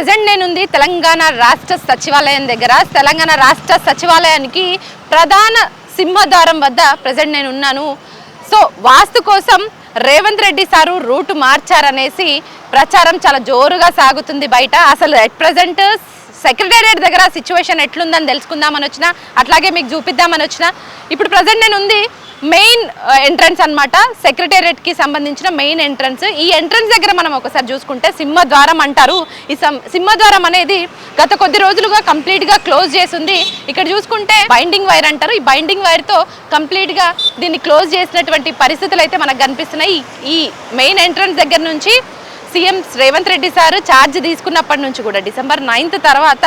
Present నేనుంది Telangana రాష్ట్ర సచివాలయం దగ్గర. తెలంగాణ రాష్ట్ర సచివాలయానికి ప్రధాన సింహద్వారం వద్ద ప్రజెంట్ నేను ఉన్నాను సో వాస్తు కోసం రేవంత్ రెడ్డి సారు రూట్ మార్చారనేసి ప్రచారం చాలా జోరుగా సాగుతుంది బయట. అసలు ఎట్ ప్రజెంట్ సెక్రటేరియట్ దగ్గర సిచ్యువేషన్ ఎట్లుందని తెలుసుకుందామని వచ్చిన అట్లాగే మీకు చూపిద్దామని వచ్చిన ఇప్పుడు ప్రజెంట్ నేను ఉంది మెయిన్ ఎంట్రన్స్ అనమాట సెక్రటేరియట్కి సంబంధించిన మెయిన్ ఎంట్రన్స్. ఈ ఎంట్రన్స్ దగ్గర మనం ఒకసారి చూసుకుంటే సింహద్వారం అంటారు. ఈ సింహద్వారం అనేది గత కొద్ది రోజులుగా కంప్లీట్గా క్లోజ్ చేసింది. ఇక్కడ చూసుకుంటే బైండింగ్ వైర్ అంటారు. ఈ బైండింగ్ వైర్తో కంప్లీట్గా దీన్ని క్లోజ్ చేసినటువంటి పరిస్థితులు అయితే మనకు కనిపిస్తున్నాయి. ఈ మెయిన్ ఎంట్రన్స్ దగ్గర నుంచి CM Revanth Reddy sir charge తీసుకున్నప్పటి నుంచి కూడా డిసెంబర్ నైన్త్ తర్వాత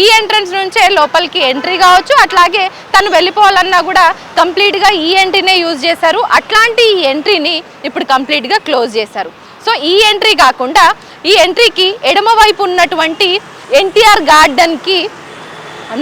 ఈ ఎంట్రన్స్ నుంచే లోపలికి ఎంట్రీ కావచ్చు అట్లాగే తను వెళ్ళిపోవాలన్నా కూడా కంప్లీట్గా ఈ ఎంట్రీనే యూజ్ చేశారు. అట్లాంటి ఈ ఎంట్రీని ఇప్పుడు కంప్లీట్గా క్లోజ్ చేశారు. సో ఈ ఎంట్రీ కాకుండా ఈ ఎంట్రీకి ఎడమవైపు ఉన్నటువంటి ఎన్టీఆర్ గార్డెన్కి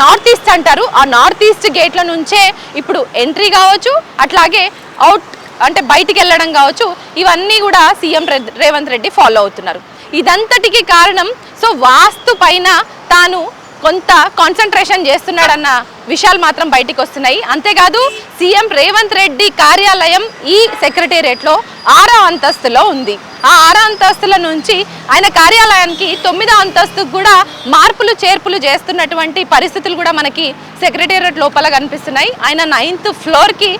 నార్త్ ఈస్ట్ అంటారు. ఆ నార్త్ ఈస్ట్ గేట్ల నుంచే ఇప్పుడు ఎంట్రీ కావచ్చు అట్లాగే అవుట్ అంటే బయటికి వెళ్ళడం కావచ్చు ఇవన్నీ కూడా సీఎం రేవంత్ రెడ్డి ఫాలో అవుతున్నారు. ఇదంతటికి కారణం సో వాస్తు పైన తాను కొంత కాన్సన్ట్రేషన్ చేస్తున్నాడన్న విషయాలు మాత్రం బయటికి వస్తున్నాయి. అంతేకాదు సీఎం రేవంత్ రెడ్డి కార్యాలయం ఈ సెక్రటేరియట్లో ఆరో అంతస్తులో ఉంది. ఆ ఆరో అంతస్తుల నుంచి ఆయన కార్యాలయానికి తొమ్మిదో అంతస్తుకు కూడా మార్పులు చేర్పులు చేస్తున్నటువంటి పరిస్థితులు కూడా మనకి సెక్రటేరియట్ లోపల కనిపిస్తున్నాయి. ఆయన నైన్త్ ఫ్లోర్కి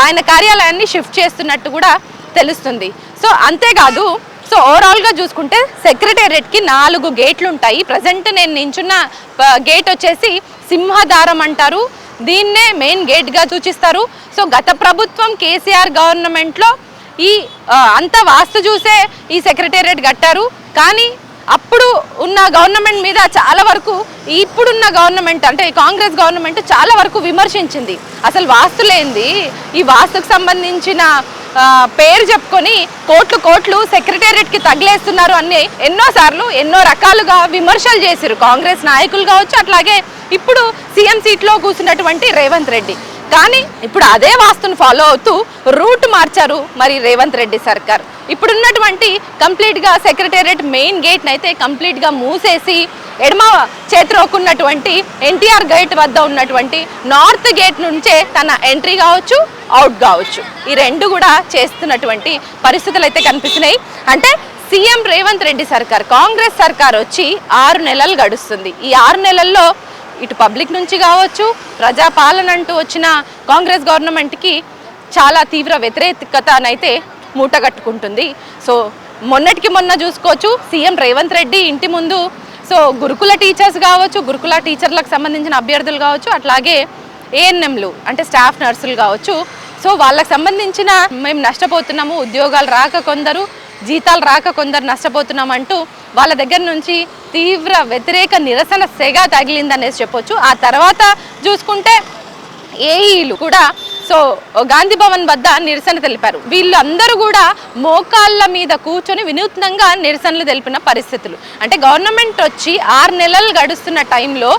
ఆయన కార్యాలయాన్ని షిఫ్ట్ చేస్తున్నట్టు కూడా తెలుస్తుంది. సో అంతేకాదు సో ఓవరాల్గా చూసుకుంటే సెక్రటేరియట్కి నాలుగు గేట్లు ఉంటాయి ప్రజెంట్ నేను నించున్న గేట్ వచ్చేసి సింహదారం అంటారు. దీన్నే మెయిన్ గేట్గా సూచిస్తారు. సో గత ప్రభుత్వం కేసీఆర్ గవర్నమెంట్లో ఈ అంత వాస్తు చూసే ఈ సెక్రటేరియట్ కట్టారు. కానీ అప్పుడు ఉన్న గవర్నమెంట్ మీద చాలా వరకు ఇప్పుడున్న గవర్నమెంట్ అంటే కాంగ్రెస్ గవర్నమెంట్ చాలా వరకు విమర్శించింది. అసలు వాస్తులేంది? ఈ వాస్తుకు సంబంధించిన పేరు చెప్పుకొని కోట్లు కోట్లు సెక్రటేరియట్కి తగిలేస్తున్నారు అని ఎన్నోసార్లు ఎన్నో రకాలుగా విమర్శలు చేశారు కాంగ్రెస్ నాయకులు కావచ్చు అట్లాగే ఇప్పుడు సీఎం సీట్లో కూర్చున్నటువంటి రేవంత్ రెడ్డి. కానీ ఇప్పుడు అదే వాస్తును ఫాలో అవుతూ రూట్ మార్చారు మరి రేవంత్ రెడ్డి సర్కార్. ఇప్పుడున్నటువంటి కంప్లీట్గా సెక్రటేరియట్ మెయిన్ గేట్ని అయితే కంప్లీట్గా మూసేసి ఎడమ చేతిలోకున్నటువంటి ఎన్టీఆర్ గేట్ వద్ద ఉన్నటువంటి నార్త్ గేట్ నుంచే తన ఎంట్రీ కావచ్చు అవుట్ కావచ్చు. ఈ రెండు కూడా చేస్తున్నటువంటి పరిస్థితులు అయితే కనిపిస్తున్నాయి. అంటే సీఎం రేవంత్ రెడ్డి సర్కార్ కాంగ్రెస్ సర్కార్ వచ్చి ఆరు నెలలు గడుస్తుంది. ఈ ఆరు నెలల్లో ఇటు పబ్లిక్ నుంచి కావచ్చు ప్రజాపాలన అంటూ వచ్చిన కాంగ్రెస్ గవర్నమెంట్కి చాలా తీవ్ర వ్యతిరేకతనైతే మూటగట్టుకుంటుంది. సో మొన్నటికి మొన్న చూసుకోవచ్చు సీఎం రేవంత్ రెడ్డి ఇంటి ముందు సో గురుకుల టీచర్స్ కావచ్చు గురుకుల టీచర్లకు సంబంధించిన అభ్యర్థులు కావచ్చు అట్లాగే ఏఎన్ఎంలు అంటే స్టాఫ్ నర్సులు కావచ్చు. సో వాళ్ళకి సంబంధించిన మేము నష్టపోతున్నాము ఉద్యోగాలు రాక కొందరు జీతాలు రాక కొందరు నష్టపోతున్నాం అంటూ వాళ్ళ దగ్గర నుంచి తీవ్ర వ్యతిరేక నిరసన సెగ తగిలిందనేసి చెప్పొచ్చు. ఆ తర్వాత చూసుకుంటే ఏఈలు కూడా సో గాంధీ భవన్ వద్ద నిరసన తెలిపారు. వీళ్ళందరూ కూడా మోకాళ్ళ మీద కూర్చొని వినూత్నంగా నిరసనలు తెలిపిన పరిస్థితులు. అంటే గవర్నమెంట్ వచ్చి ఆరు నెలలు గడుస్తున్న టైంలో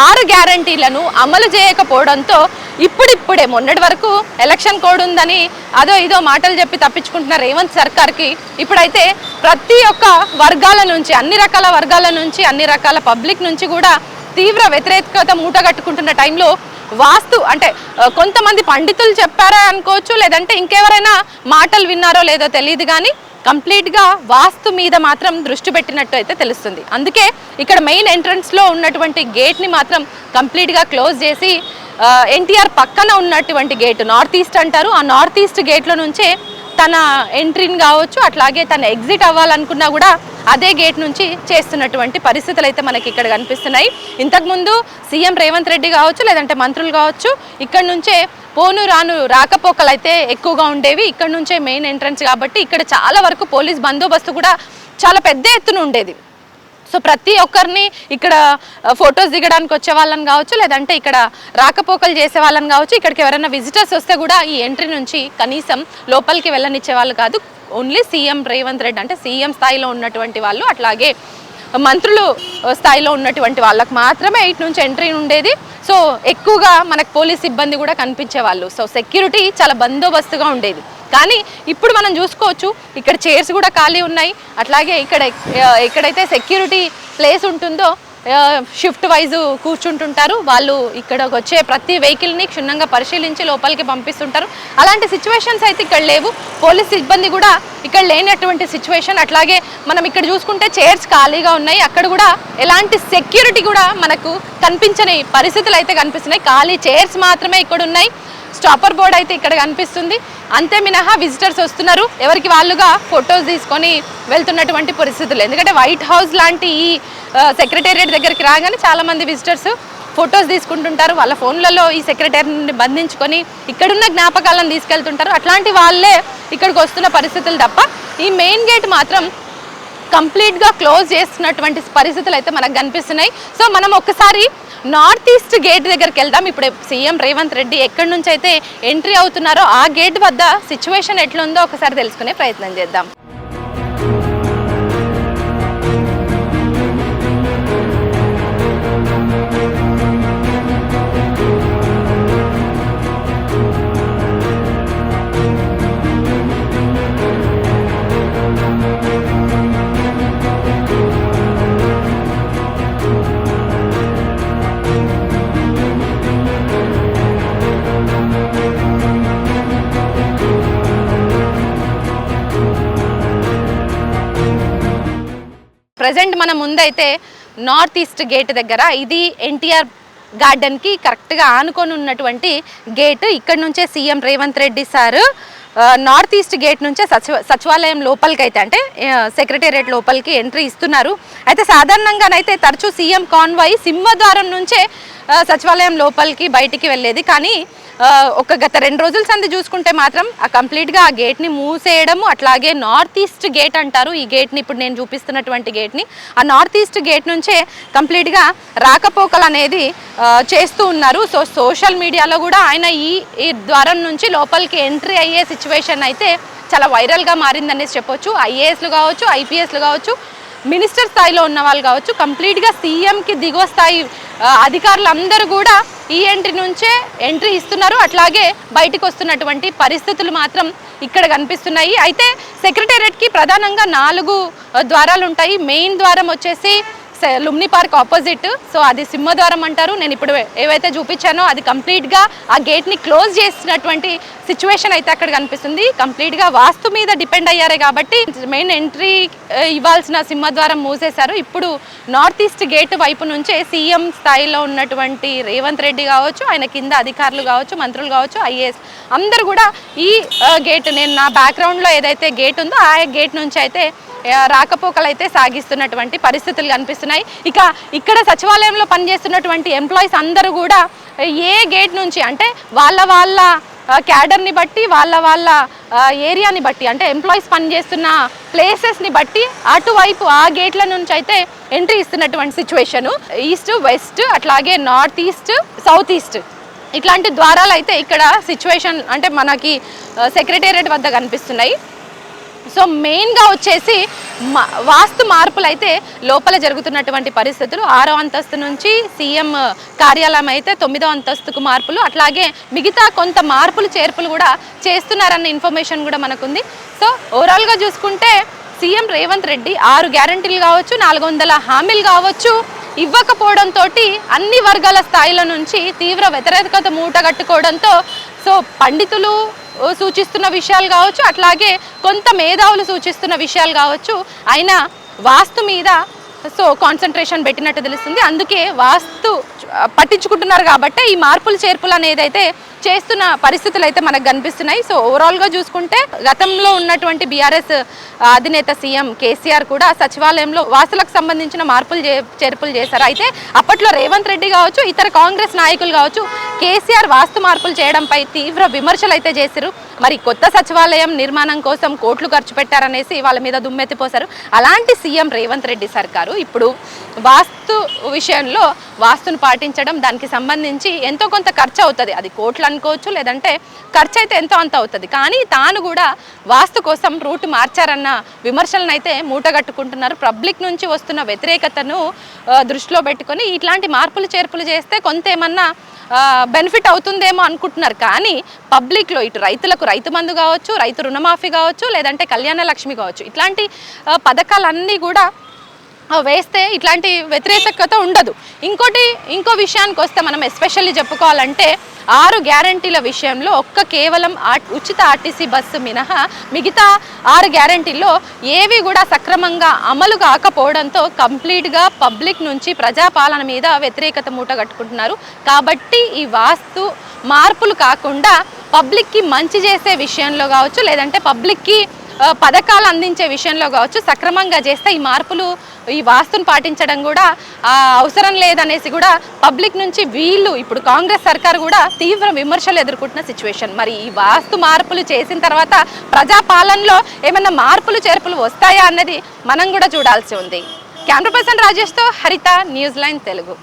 ఆరు గ్యారంటీలను అమలు చేయకపోవడంతో ఇప్పుడిప్పుడే మొన్నటి వరకు ఎలక్షన్ కోడ్ ఉందని అదో ఇదో మాటలు చెప్పి తప్పించుకుంటున్న రేవంత్ సర్కార్కి ఇప్పుడైతే ప్రతి ఒక్క వర్గాల నుంచి అన్ని రకాల వర్గాల నుంచి అన్ని రకాల పబ్లిక్ నుంచి కూడా తీవ్ర వ్యతిరేకత మూటగట్టుకుంటున్న టైంలో వాస్తు అంటే కొంతమంది పండితులు చెప్పారా అనుకోవచ్చు లేదంటే ఇంకెవరైనా మాటలు విన్నారో లేదో తెలియదు కానీ కంప్లీట్గా వాస్తు మీద మాత్రం దృష్టి పెట్టినట్టు అయితే తెలుస్తుంది. అందుకే ఇక్కడ మెయిన్ ఎంట్రన్స్లో ఉన్నటువంటి గేట్ని మాత్రం కంప్లీట్గా క్లోజ్ చేసి ఎన్టీఆర్ పక్కన ఉన్నటువంటి గేట్ నార్త్ ఈస్ట్ అంటారు. ఆ నార్త్ ఈస్ట్ గేట్లో నుంచే తన ఎంట్రీని కావచ్చు అట్లాగే తన ఎగ్జిట్ అవ్వాలనుకున్నా కూడా అదే గేట్ నుంచి చేస్తున్నటువంటి పరిస్థితులు అయితే మనకి ఇక్కడ కనిపిస్తున్నాయి. ఇంతకుముందు సీఎం రేవంత్ రెడ్డి కావచ్చు లేదంటే మంత్రులు కావచ్చు ఇక్కడ నుంచే పోను రాను రాకపోకలు అయితే ఎక్కువగా ఉండేవి. ఇక్కడ నుంచే మెయిన్ ఎంట్రన్స్ కాబట్టి ఇక్కడ చాలా వరకు పోలీస్ బందోబస్తు కూడా చాలా పెద్ద ఎత్తున ఉండేది. సో ప్రతి ఒక్కరిని ఇక్కడ ఫొటోస్ దిగడానికి వచ్చే వాళ్ళని కావచ్చు లేదంటే ఇక్కడ రాకపోకలు చేసే వాళ్ళని కావచ్చు ఇక్కడికి ఎవరైనా విజిటర్స్ వస్తే కూడా ఈ ఎంట్రీ నుంచి కనీసం లోపలికి వెళ్ళనిచ్చే వాళ్ళు కాదు. ఓన్లీ సీఎం రేవంత్ రెడ్డి అంటే సీఎం స్థాయిలో ఉన్నటువంటి వాళ్ళు. అట్లాగే మంత్రులు స్థాయిలో ఉన్నటువంటి వాళ్ళకు మాత్రమే ఇటు నుంచి ఎంట్రీ ఉండేది. సో ఎక్కువగా మనకు పోలీస్ సిబ్బంది కూడా కనిపించే వాళ్ళు సో సెక్యూరిటీ చాలా బందోబస్తుగా ఉండేది. కానీ ఇప్పుడు మనం చూసుకోవచ్చు ఇక్కడ చైర్స్ కూడా ఖాళీ ఉన్నాయి. అట్లాగే ఇక్కడ ఎక్కడైతే సెక్యూరిటీ ప్లేస్ ఉంటుందో షిఫ్ట్ వైజ్ కూర్చుంటుంటారు. వాళ్ళు ఇక్కడకు వచ్చే ప్రతి వెహికల్ని క్షుణ్ణంగా పరిశీలించి లోపలికి పంపిస్తుంటారు. అలాంటి సిచ్యువేషన్స్ అయితే ఇక్కడ లేవు. పోలీస్ సిబ్బంది కూడా ఇక్కడ లేనటువంటి సిచ్యువేషన్ అట్లాగే మనం ఇక్కడ చూసుకుంటే చైర్స్ ఖాళీగా ఉన్నాయి. అక్కడ కూడా ఎలాంటి సెక్యూరిటీ కూడా మనకు కనిపించని పరిస్థితులు అయితే కనిపిస్తున్నాయి. ఖాళీ చైర్స్ మాత్రమే ఇక్కడ ఉన్నాయి స్టాపర్ బోర్డ్ అయితే ఇక్కడ కనిపిస్తుంది. అంతే మినహా విజిటర్స్ వస్తున్నారు. ఎవరికి వాళ్ళుగా ఫొటోస్ తీసుకొని వెళ్తున్నటువంటి పరిస్థితులు. ఎందుకంటే వైట్ హౌస్ లాంటి ఈ సెక్రటేరియట్ దగ్గరికి రాగానే చాలామంది విజిటర్స్ ఫొటోస్ తీసుకుంటుంటారు. వాళ్ళ ఫోన్లలో ఈ సెక్రటరీని బంధించుకొని ఇక్కడున్న జ్ఞాపకాలను తీసుకెళ్తుంటారు. అట్లాంటి వాళ్ళే ఇక్కడికి వస్తున్న పరిస్థితులు తప్ప ఈ మెయిన్ గేట్ మాత్రం కంప్లీట్గా క్లోజ్ చేస్తున్నటువంటి పరిస్థితులు అయితే మనకు కనిపిస్తున్నాయి. సో మనం ఒకసారి నార్త్ ఈస్ట్ గేట్ దగ్గరికి వెళ్దాం. ఇప్పుడు సీఎం రేవంత్ రెడ్డి ఎక్కడి నుంచి అయితే ఎంట్రీ అవుతున్నారో ఆ గేట్ వద్ద సిచ్యువేషన్ ఎట్లుందో ఒకసారి తెలుసుకునే ప్రయత్నం చేద్దాం. ఇప్పుడు మన ముందైతే నార్త్ ఈస్ట్ గేట్ దగ్గర ఇది ఎన్టీఆర్ గార్డెన్కి కరెక్ట్గా ఆనుకొని ఉన్నటువంటి గేట్. ఇక్కడ నుంచే CM Revanth Reddy sir north east gate నుంచే సచివ సచివాలయం లోపలికి అయితే అంటే సెక్రటేరియట్ లోపలికి ఎంట్రీ ఇస్తున్నారు. అయితే సాధారణంగానైతే తరచూ సీఎం కాన్వాయ్ సింహద్వారం నుంచే సచివాలయం లోపలికి బయటికి వెళ్ళేది. కానీ ఒక గత రెండు రోజుల సంది చూసుకుంటే మాత్రం ఆ కంప్లీట్గా ఆ గేట్ని మూసేయడము అట్లాగే నార్త్ ఈస్ట్ గేట్ అంటారు. ఈ గేట్ని ఇప్పుడు నేను చూపిస్తున్నటువంటి గేట్ని. ఆ నార్త్ ఈస్ట్ గేట్ నుంచే కంప్లీట్గా రాకపోకలు అనేది చేస్తూ ఉన్నారు. సో సోషల్ మీడియాలో కూడా ఆయన ఈ ఈ ద్వారం నుంచి లోపలికి ఎంట్రీ అయ్యే సిచ్యువేషన్ అయితే చాలా వైరల్గా మారిందనేసి చెప్పొచ్చు. ఐఏఎస్లు కావచ్చు ఐపీఎస్లు కావచ్చు మినిస్టర్ స్థాయిలో ఉన్న వాళ్ళు కావచ్చు కంప్లీట్గా సీఎంకి దిగువ స్థాయి అధికారులు అధికారులందరూ కూడా ఈ ఎంట్రీ నుంచే ఎంట్రీ ఇస్తున్నారు. అట్లాగే బయటకు వస్తున్నటువంటి పరిస్థితులు మాత్రం ఇక్కడ కనిపిస్తున్నాయి. అయితే సెక్రటేరియట్కి ప్రధానంగా నాలుగు ద్వారాలు ఉంటాయి మెయిన్ ద్వారం వచ్చేసి లుమ్ని పార్క్ ఆపోజిట్. సో అది సింహద్వారం అంటారు. నేను ఇప్పుడు ఏవైతే చూపించానో అది కంప్లీట్గా ఆ గేట్ని క్లోజ్ చేసినటువంటి సిచ్యువేషన్ అయితే అక్కడ కనిపిస్తుంది. కంప్లీట్గా వాస్తు మీద డిపెండ్ అయ్యారే కాబట్టి మెయిన్ ఎంట్రీ ఇవ్వాల్సిన సింహద్వారం మూసేశారు. ఇప్పుడు నార్త్ ఈస్ట్ గేట్ వైపు నుంచే సీఎం స్థాయిలో ఉన్నటువంటి రేవంత్ రెడ్డి కావచ్చు ఆయన కింద అధికారులు కావచ్చు మంత్రులు కావచ్చు ఐఏఎస్ అందరూ కూడా ఈ గేట్ నేను నా బ్యాక్గ్రౌండ్లో ఏదైతే గేట్ ఉందో ఆ గేట్ నుంచి అయితే రాకపోకలు అయితే సాగిస్తున్నటువంటి పరిస్థితులు కనిపిస్తున్నాయి. ఇక ఇక్కడ సచివాలయంలో పనిచేస్తున్నటువంటి ఎంప్లాయీస్ అందరూ కూడా ఏ గేట్ నుంచి అంటే వాళ్ళ వాళ్ళ క్యాడర్ని బట్టి వాళ్ళ వాళ్ళ ఏరియాని బట్టి అంటే ఎంప్లాయీస్ పనిచేస్తున్న ప్లేసెస్ని బట్టి అటువైపు ఆ గేట్ల నుంచి అయితే ఎంట్రీ ఇస్తున్నటువంటి సిచ్యువేషను ఈస్ట్ వెస్ట్ అట్లాగే నార్త్ ఈస్ట్ సౌత్ ఈస్ట్ ఇట్లాంటి ద్వారాలు అయితే ఇక్కడ సిచ్యువేషన్ అంటే మనకి సెక్రటేరియట్ వద్ద కనిపిస్తున్నాయి. సో మెయిన్గా వచ్చేసి మా- వాస్తు మార్పులు అయితే లోపల జరుగుతున్నటువంటి పరిస్థితులు. ఆరో అంతస్తు నుంచి సీఎం కార్యాలయం అయితే తొమ్మిదో అంతస్తుకు మార్పులు అట్లాగే మిగతా కొంత మార్పులు చేర్పులు కూడా చేస్తున్నారన్న ఇన్ఫర్మేషన్ కూడా మనకుంది. సో ఓవరాల్గా చూసుకుంటే సీఎం రేవంత్ రెడ్డి ఆరు గ్యారంటీలు కావచ్చు నాలుగు వందల హామీలు కావచ్చు. ఇవ్వకపోవడంతో అన్ని వర్గాల స్థాయిల నుంచి తీవ్ర వ్యతిరేకత మూట కట్టుకోవడంతో సో పండితులు సూచిస్తున్న విషయాలు కావచ్చు అట్లాగే కొంత మేధావులు సూచిస్తున్న విషయాలు కావచ్చు. అయినా వాస్తు మీద సో కాన్సన్ట్రేషన్ పెట్టినట్టు తెలుస్తుంది. అందుకే వాస్తు పట్టించుకుంటున్నారు కాబట్టి ఈ మార్పులు చేర్పులు అనేది అయితే చేస్తున్న పరిస్థితులు అయితే మనకు కనిపిస్తున్నాయి. సో ఓవరాల్గా చూసుకుంటే గతంలో ఉన్నటువంటి బీఆర్ఎస్ అధినేత సీఎం కేసీఆర్ కూడా సచివాలయంలో వాసులకు సంబంధించిన మార్పులు చే చేర్పులు చేశారు. అయితే అప్పట్లో రేవంత్ రెడ్డి కావచ్చు ఇతర కాంగ్రెస్ నాయకులు కావచ్చు కేసీఆర్ వాస్తు మార్పులు చేయడంపై తీవ్ర విమర్శలు అయితే చేశారు. మరి కొత్త సచివాలయం నిర్మాణం కోసం కోట్లు ఖర్చు పెట్టారనేసి వాళ్ళ మీద దుమ్మెత్తిపోశారు. అలాంటి సీఎం రేవంత్ రెడ్డి సర్కారు ఇప్పుడు వాస్తు విషయంలో వాస్తును పాటించడం దానికి సంబంధించి ఎంతో కొంత ఖర్చు అవుతుంది. అది కోట్లని అనుకోవచ్చు లేదంటే ఖర్చు అయితే ఎంతో అంత అవుతుంది. కానీ తాను కూడా వాస్తు కోసం రూట్ మార్చారన్న విమర్శలను అయితే మూటగట్టుకుంటున్నారు. పబ్లిక్ నుంచి వస్తున్న వ్యతిరేకతను దృష్టిలో పెట్టుకొని ఇట్లాంటి మార్పులు చేర్పులు చేస్తే కొంత ఏమన్నా బెనిఫిట్ అవుతుందేమో అనుకుంటున్నారు. కానీ పబ్లిక్లో ఇటు రైతులకు రైతు మందు కావచ్చు రైతు రుణమాఫీ కావచ్చు లేదంటే కళ్యాణ లక్ష్మి కావచ్చు ఇట్లాంటి పథకాలన్నీ కూడా వేస్తే ఇట్లాంటి వ్యతిరేకత ఉండదు. ఇంకోటి ఇంకో విషయానికి వస్తే మనం ఎస్పెషల్లీ చెప్పుకోవాలంటే ఆరు గ్యారంటీల విషయంలో ఒక్క కేవలం ఉచిత ఆర్టీసీ బస్సు మినహా మిగతా ఆరు గ్యారంటీల్లో ఏవి కూడా సక్రమంగా అమలు కాకపోవడంతో కంప్లీట్గా పబ్లిక్ నుంచి ప్రజాపాలన మీద వ్యతిరేకత మూటగట్టుకుంటున్నారు కాబట్టి ఈ వాస్తు మార్పులు కాకుండా పబ్లిక్కి మంచి చేసే విషయంలో కావచ్చు లేదంటే పబ్లిక్కి పథకాలు అందించే విషయంలో కావచ్చు సక్రమంగా చేస్తే ఈ మార్పులు ఈ వాస్తును పాటించడం కూడా అవసరం లేదనేసి కూడా పబ్లిక్ నుంచి వీళ్ళు ఇప్పుడు కాంగ్రెస్ సర్కార్ కూడా తీవ్ర విమర్శలు ఎదుర్కొంటున్న సిచ్యువేషన్ మరి ఈ వాస్తు మార్పులు చేసిన తర్వాత ప్రజాపాలనలో ఏమైనా మార్పులు చేర్పులు వస్తాయా అన్నది మనం కూడా చూడాల్సి ఉంది. కెమెరా పర్సన్ రాజేష్తో హరిత న్యూస్ లైన్ తెలుగు.